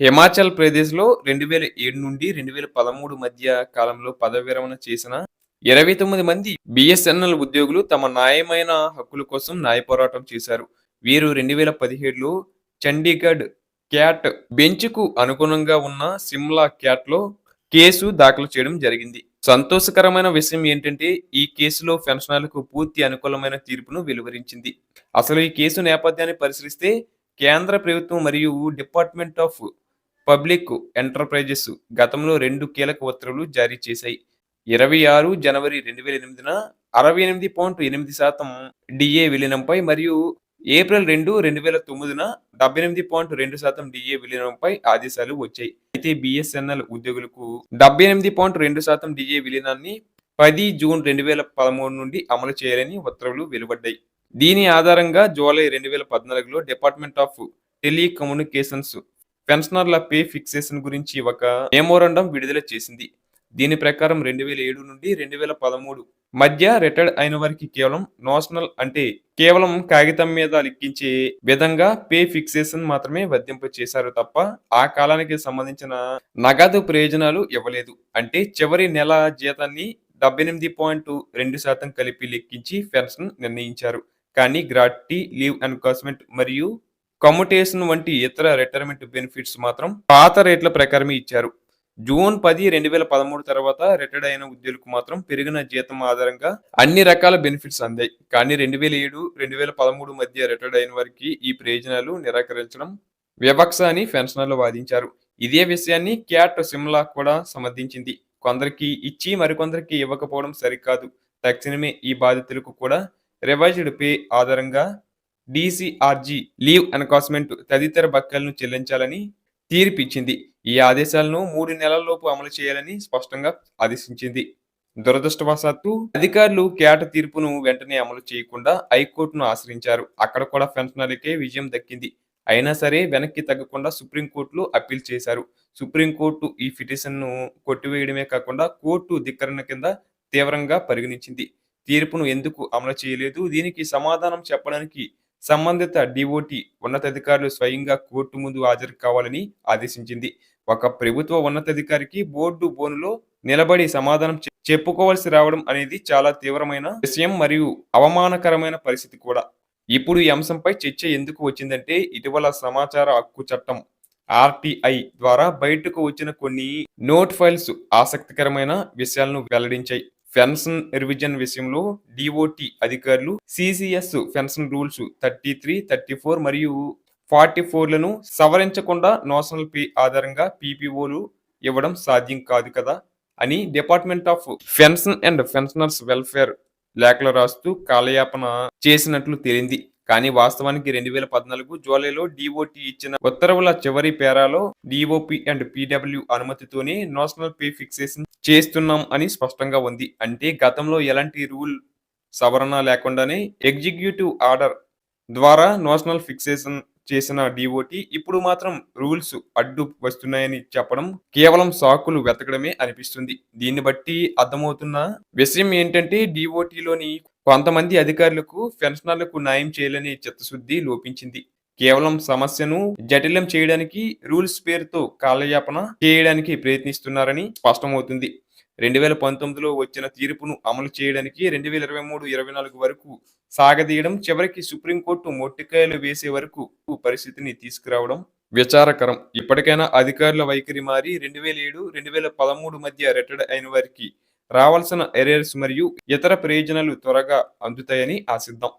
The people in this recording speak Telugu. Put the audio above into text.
హిమాచల్ ప్రదేశ్లో రెండు వేల ఏడు నుండి రెండు వేల పదమూడు మధ్య కాలంలో పదవి విరమణ చేసిన ఇరవై తొమ్మిది మంది బిఎస్ఎన్ఎల్ ఉద్యోగులు తమ న్యాయమైన హక్కుల కోసం న్యాయ పోరాటం చేశారు. వీరు రెండు వేల పదిహేడులో చండీగఢ్ క్యాట్ బెంచ్కు అనుగుణంగా ఉన్న సిమ్లా క్యాట్లో కేసు దాఖలు చేయడం జరిగింది. సంతోషకరమైన విషయం ఏంటంటే ఈ కేసులో పెన్షనర్లకు పూర్తి అనుకూలమైన తీర్పును వెలువరించింది. అసలు ఈ కేసు నేపథ్యాన్ని పరిశీలిస్తే కేంద్ర ప్రభుత్వం మరియు డిపార్ట్మెంట్ ఆఫ్ పబ్లిక్ ఎంటర్ప్రైజెస్ గతంలో రెండు కీలక ఉత్తర్వులు జారీ చేశాయి. ఇరవై ఆరు జనవరి రెండు వేల ఎనిమిదిన అరవై ఎనిమిది పాయింట్ ఎనిమిది శాతం డిఏ విలీనంపై మరియు ఏప్రిల్ రెండు రెండు వేల తొమ్మిదిన డెబ్బై ఎనిమిది పాయింట్ రెండు శాతం డిఏ విలీనంపై ఆదేశాలు వచ్చాయి. అయితే బిఎస్ఎన్ఎల్ ఉద్యోగులకు డెబ్బై ఎనిమిది పాయింట్ రెండు శాతం డిఏ విలీనాన్ని పది జూన్ రెండు వేల పదమూడు నుండి అమలు చేయాలని ఉత్తర్వులు వెలువడ్డాయి. దీని ఆధారంగా జూలై రెండు వేల పద్నాలుగులో డిపార్ట్మెంట్ ఆఫ్ టెలికమ్యూనికేషన్స్ పెన్షనర్ల పే ఫిక్సేషన్ గురించి ఒక మెమోరండం విడుదల చేసింది. దీని ప్రకారం రెండు వేల ఏడు నుండి రెండు వేల పదమూడు మధ్య రిటైర్డ్ అయిన వారికి కేవలం నోషనల్ అంటే కేవలం కాగితం మీద లెక్కించే విధంగా పే ఫిక్సేషన్ మాత్రమే వర్తింప చేశారు తప్ప ఆ కాలానికి సంబంధించిన నగదు ప్రయోజనాలు ఇవ్వలేదు. అంటే చివరి నెల జీతాన్ని డెబ్బై ఎనిమిది పాయింట్ రెండు శాతం కలిపి లెక్కించి పెన్షన్ నిర్ణయించారు. కానీ గ్రాట్టీ లీవ్ ఎన్కాస్మెంట్ మరియు కమ్యుటేషన్ వంటి ఇతర రిటైర్మెంట్ బెనిఫిట్స్ మాత్రం పాత రేట్ల ప్రకారమే ఇచ్చారు. జూన్ పది రెండు వేల పదమూడు తర్వాత రిటైర్డ్ అయిన ఉద్యోగులకు మాత్రం పెరిగిన జీతం ఆధారంగా అన్ని రకాల బెనిఫిట్స్ అందాయి. కానీ రెండు వేల ఏడు రెండు వేల పదమూడు మధ్య రిటైర్డ్ అయిన వారికి ఈ ప్రయోజనాలు నిరాకరించడం వివక్ష అని పెన్షనర్లు వాదించారు. ఇదే విషయాన్ని క్యాట్ సిమ్లా కూడా సమర్థించింది. కొందరికి ఇచ్చి మరికొందరికి ఇవ్వకపోవడం సరికాదు. తక్షణమే ఈ బాధితులకు కూడా రివైజ్డ్ పే ఆధారంగా డిసిఆర్జీ లీవ్ ఎన్కాస్మెంట్ తదితర బకాయిలను చెల్లించాలని తీర్పిచ్చింది. ఈ ఆదేశాలను మూడు నెలల్లోపు అమలు చేయాలని స్పష్టంగా ఆదేశించింది. దురదృష్టవశాత్తు అధికారులు కేట తీర్పును వెంటనే అమలు చేయకుండా హైకోర్టును ఆశ్రయించారు. అక్కడ కూడా పెన్షనర్లకే విజయం దక్కింది. అయినా సరే వెనక్కి తగ్గకుండా సుప్రీంకోర్టులో అప్పీల్ చేశారు. సుప్రీంకోర్టు ఈ పిటిషన్ను కొట్టివేయడమే కాకుండా కోర్టు ధిక్కరణ కింద తీవ్రంగా పరిగణించింది. తీర్పును ఎందుకు అమలు చేయలేదు? దీనికి సమాధానం చెప్పడానికి సంబంధిత డిఓటి ఉన్నతాధికారులు స్వయంగా కోర్టు ముందు హాజరు కావాలని ఆదేశించింది. ఒక ప్రభుత్వ ఉన్నతాధికారికి బోర్డు బోనులో నిలబడి సమాధానం చెప్పుకోవాల్సి రావడం అనేది చాలా తీవ్రమైన విషయం మరియు అవమానకరమైన పరిస్థితి కూడా. ఇప్పుడు ఈ అంశంపై చర్చ ఎందుకు వచ్చిందంటే ఇటీవల సమాచార హక్కు చట్టం ఆర్టీఐ ద్వారా బయటకు వచ్చిన కొన్ని నోట్ ఫైల్స్ ఆసక్తికరమైన విషయాలను వెల్లడించాయి. పెన్షన్ రివిజన్ విషయంలో డిఓటి అధికారులు CCS pension rules thirty three thirty four మరియు ఫార్టీ ఫోర్లను సవరించకుండా నోషనల్ పే ఆధారంగా పీపీఓలు ఇవ్వడం సాధ్యం కాదు కదా అని department of pension and pensioners welfare లేఖలు రాస్తూ కాలయాపన చేసినట్లు తేలింది. కానీ వాస్తవానికి రెండు వేల పద్నాలుగు జూలైలో డిఓటి ఇచ్చిన ఉత్తర్వుల చివరి పేరాలో డిఓపి అండ్ పిడబ్ల్యూ అనుమతితోనే నేషనల్ పే ఫిక్సేషన్ చేస్తున్నాం అని స్పష్టంగా ఉంది. అంటే గతంలో ఎలాంటి రూల్ సవరణ లేకుండానే ఎగ్జిక్యూటివ్ ఆర్డర్ ద్వారా నేషనల్ ఫిక్సేషన్ చేసిన డిఓటి ఇప్పుడు మాత్రం రూల్స్ అడ్డు వస్తున్నాయని చెప్పడం కేవలం సాకులు వెతకడమే అనిపిస్తుంది. దీన్ని బట్టి అర్థమవుతున్న విషయం ఏంటంటే డిఓటిలోని కొంతమంది అధికారులకు పెన్షనర్లకు న్యాయం చేయాలనే చిత్తశుద్ధి లోపించింది. కేవలం సమస్యను జటిలం చేయడానికి రూల్స్ పేరుతో కాలయాపన చేయడానికి ప్రయత్నిస్తున్నారని స్పష్టమవుతుంది. రెండు వేల పంతొమ్మిదిలో వచ్చిన తీర్పును అమలు చేయడానికి రెండు వేల ఇరవై మూడు ఇరవై నాలుగు వరకు సాగదీయడం చివరికి సుప్రీంకోర్టు మొట్టికాయలు వేసే వరకు పరిస్థితిని తీసుకురావడం విచారకరం. ఇప్పటికైనా అధికారుల వైఖరి మారి రెండు వేల ఏడు రెండు వేల పదమూడు మధ్య రిటైర్డ్ అయిన వారికి రావాల్సిన ఎరేర్స్ మరియు ఇతర ప్రయోజనాలు త్వరగా అందుతాయని ఆశిద్దాం.